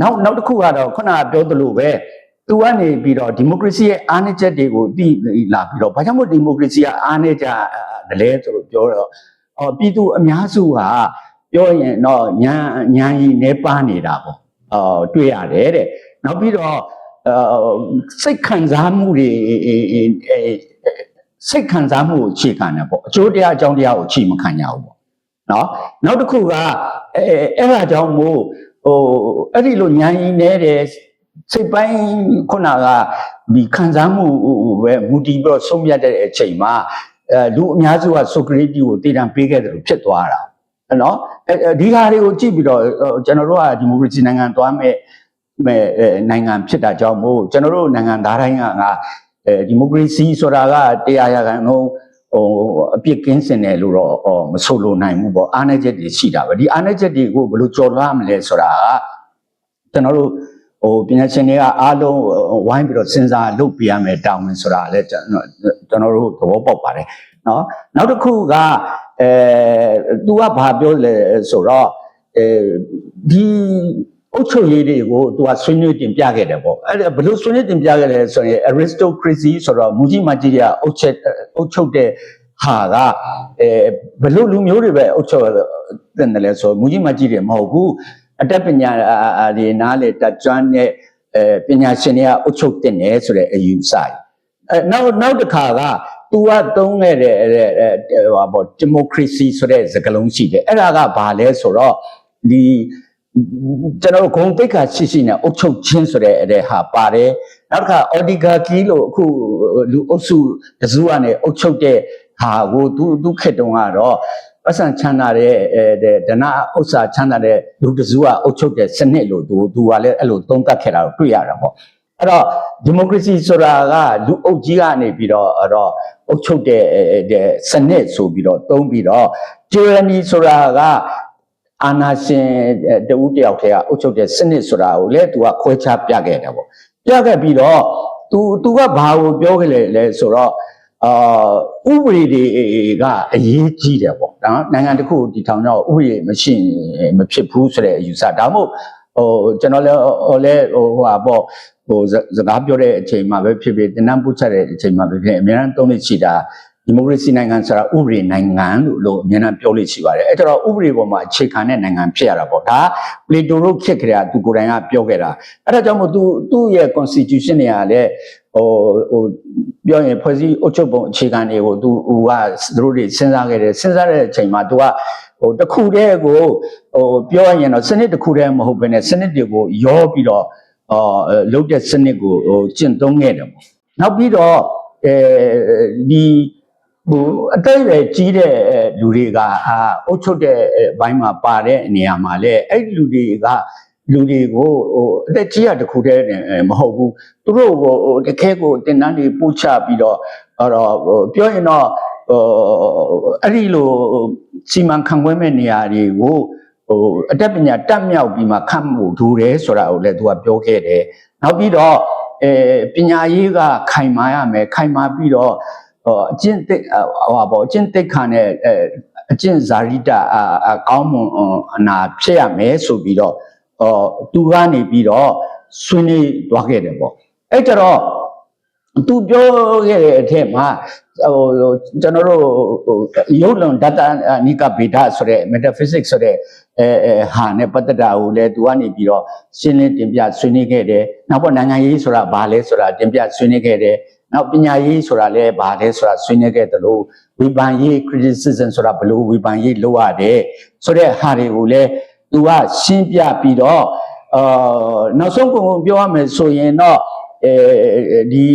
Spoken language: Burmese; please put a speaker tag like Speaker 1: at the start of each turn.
Speaker 1: နောက်နောက်တစ်ခုကတော့ခုနကပြောသလိုပဲသူကနေပြီးတော့ဒီမိုကရေစီရဲ့အားနည်းချက်တွေကိုသိလာပြီးတော့ဘာကြောင့်မို့ဒီမိုကရေစီကအားနည်းကြတယ်လဲဆိုတော့ပြောတော့အော်ပြည်သူအများစုကပြောရင်တော့ညာညာကြီးနေပါနေတာပေါ့အော်တွေ့ရတယ်တဲ့နောက်ပြီးတော့အော်စိတ်ခံစားမှုတွေအဲအဲစိတ်ခံစားမှုကိုအခြေခံတယ်ပေါ့အကျိုးတရားအကြောင်းတရားကိုအခြေမခံကြဘူးပေါ့နော်နောက်တစ်ခုကအဲအဲ့ဒါကြောင့်မို့ ဟိုအဲ့ဒီလိုညာရင်နေတဲ့စိတ်ပိုင်းခုနကဒီခံစားမှုပဲမူတည်ပြီးတော့ဆုံးဖြတ်တဲ့အချိန်မှာအဲလူအများစုကဆိုကရေတီကိုတည်တံပေးခဲ့တယ်လို့ဖြစ်သွားတာနော်အဲဒီဟာတွေကိုကြည့်ပြီးတော့ကျွန်တော်တို့ကဒီမိုကရေစီနိုင်ငံသွားမဲ့မဲ့နိုင်ငံဖြစ်တာကြောင့်မို့ကျွန်တော်တို့နိုင်ငံသားတိုင်းကငါအဲဒီမိုကရေစီဆိုတာကတရားရကန်လုံး ဟိုအပြစ်ကင်းစင်တယ်လို့တော့ဟောမဆိုလိုနိုင်ဘူးပေါ့အားနည်းချက်တွေရှိတာပဲဒီအားနည်းချက်တွေကိုဘယ်လိုကျော်လွှားမလဲဆိုတာကကျွန်တော်တို့ဟိုပညာရှင်တွေကအားလုံးဝိုင်းပြီးတော့စဉ်းစားလုပ်ပြရမယ်တောင်းမယ်ဆိုတာလည်းကျွန်တော်ကျွန်တော်တို့သဘောပေါက်ပါတယ်နော်နောက်တစ်ခုကအဲ तू ကဘာပြောလဲဆိုတော့အဲဒီ အုတ်ချုပ်ရေးတွေကို तू ကဆွေးနွေးတင်ပြခဲ့တယ်ပေါ့အဲ့ဒါဘယ်လိုဆွေးနွေးတင်ပြခဲ့လဲဆိုရင် aristocracy ဆိုတော့မူကြီးမကြီးကအုတ်ချက်အုတ်ချုပ်တဲ့ဟာကအဲဘယ်လိုလူမျိုးတွေပဲအုတ်ချုပ်တဲ့တယ်လဲဆိုမူကြီးမကြီးတွေမဟုတ်ဘူးအတတ်ပညာတွေနားလေတက်ကျွမ်းတဲ့အဲပညာရှင်တွေကအုတ်ချုပ်တင်တယ်ဆိုတဲ့အယူဆကြီးအဲနောက်နောက်တစ်ခါက तू ကသုံးခဲ့တဲ့ဟိုပေါ့ democracy ဆိုတဲ့စကားလုံးရှိတယ်အဲ့ဒါကဘာလဲဆိုတော့ဒီ ကျွန်တော်တို့ဂုံတိတ်ခါရှိရှိနဲ့အုတ်ချုပ်ချင်းဆိုတဲ့အဲ့ဟာပါတယ်နောက်တစ်ခါ oligarchy လို့အခုလူအုပ်စုတစုကနေအုတ်ချုပ်တဲ့ဟာကိုသူသူခက်တုံကတော့ပတ်စံချမ်းသာတဲ့အဲဒနာဥစ္စာချမ်းသာတဲ့လူတစုကအုတ်ချုပ်တဲ့စနစ်လို့သူသူကလည်းအဲ့လိုသုံးသပ်ခဲ့တာကိုတွေ့ရတာပေါ့အဲ့တော့ဒီမိုကရေစီဆိုတာကလူအုပ်ကြီးကနေပြီးတော့အဲ့တော့အုပ်ချုပ်တဲ့စနစ်ဆိုပြီးတော့သုံးပြီးတော့ tyranny ဆိုတာက အာနာရှင်တဦးတယောက်တည်းကအုပ်ချုပ်တဲ့စနစ်ဆိုတာကိုလည်းသူကခွဲခြားပြခဲ့တယ်ပေါ့ပြခဲ့ပြီးတော့ तू तू ကဘာကိုပြောခဲ့လဲလဲဆိုတော့အာဥပဒေတွေကအရေးကြီးတယ်ပေါ့နော်နိုင်ငံတစ်ခုဒီထောင်တော့ဥပဒေမရှိမဖြစ်ဘူးဆိုတဲ့အယူဆဒါမှမဟုတ်ဟိုကျွန်တော်လည်းဟိုလည်းဟိုဟာပေါ့ဟိုစကားပြောတဲ့အချိန်မှာပဲဖြစ်ဖြစ်တင်နန်းပုတ်ချက်တဲ့အချိန်မှာပဲဖြစ်အများအားသုံးလို့ရှိတာ ဒီမိုကရေစီနိုင်ငံဆိုတာဥပဒေနိုင်ငံလို့လို့အများအားပြောလို့ရှိပါတယ်အဲ့တော့ဥပဒေပေါ်မှာအခြေခံတဲ့နိုင်ငံဖြစ်ရတာပေါ့ဒါပလီတိုတို့ခက်ကြတာသူကိုယ်တိုင်ကပြောခဲ့တာအဲ့ဒါကြောင့်မို့သူသူ့ရဲ့ constitution တွေကလည်းဟိုဟိုပြောရင်ဖွဲ့စည်းအုပ်ချုပ်ပုံအခြေခံတွေကိုသူဟိုကသူတို့တွေစဉ်းစားခဲ့တယ်စဉ်းစားတဲ့အချိန်မှာသူကဟိုတစ်ခုတည်းကိုဟိုပြောရင်တော့စနစ်တစ်ခုတည်းမဟုတ်ဘဲနဲ့စနစ်တွေကိုရောပြီးတော့အာလုတ်တဲ့စနစ်ကိုဟိုကျင့်သုံးခဲ့တယ်ပေါ့နောက်ပြီးတော့အဲဒီ ဟိုအတိတ်ပဲကြီးတဲ့လူတွေကအာအုတ်ချုပ်တဲ့ဘိုင်းမှာပါတဲ့နေရာမှာလဲအဲ့ဒီလူတွေကလူတွေကိုဟိုအသက်ကြီးရတခုတည်းမဟုတ်ဘူးသူတို့ကိုဟိုတခဲကိုတင်တန်းတွေပို့ချပြီးတော့အဲ့တော့ဟိုပြောရင်တော့ဟိုအဲ့ဒီလိုစီမံခန့်ခွဲမဲ့နေရာတွေကိုဟိုအတတ်ပညာတက်မြောက်ပြီးမှခတ်မှုဒူတယ်ဆိုတာကိုလည်းသူကပြောခဲ့တယ်နောက်ပြီးတော့အဲပညာရေးကခိုင်မာရမယ်ခိုင်မာပြီးတော့ဟို အကျင့်သိဟိုပါအကျင့်သိခါနဲ့အဲအကျင့်ဇာရိတအကောင်းမွန်အနာဖြစ်ရမယ်ဆိုပြီးတော့ဟောသူကနေပြီးတော့ဆွေးနွေးသွားခဲ့တယ်ပေါ့အဲ့ကြတော့သူပြောခဲ့တဲ့အထက်မှာဟိုကျွန်တော်တို့ဟိုရုပ်လွန်ဒတနိကဗေဒဆိုတဲ့ metaphysics ဆိုတဲ့အဲဟာနဲ့ပတ်သက်တာကိုလည်းသူကနေပြီးတော့ရှင်းလင်းတင်ပြဆွေးနွေးခဲ့တယ်နောက်ပေါ်နိုင်ငံရေးဆိုတာဘာလဲဆိုတာတင်ပြဆွေးနွေးခဲ့တယ် နောက်ပညာရေးဆိုတာလည်းဘာလဲဆိုတာဆွေးနွေးခဲ့တယ်လို့ဝေဖန်ရေး criticism ဆိုတာဘလို့ဝေဖန်ရေးလုပ်ရတယ်ဆိုတဲ့ဟာတွေကိုလည်းသူကရှင်းပြပြီးတော့အာနောက်ဆုံးကုန်ပြောရမယ်ဆိုရင်တော့အဲဒီ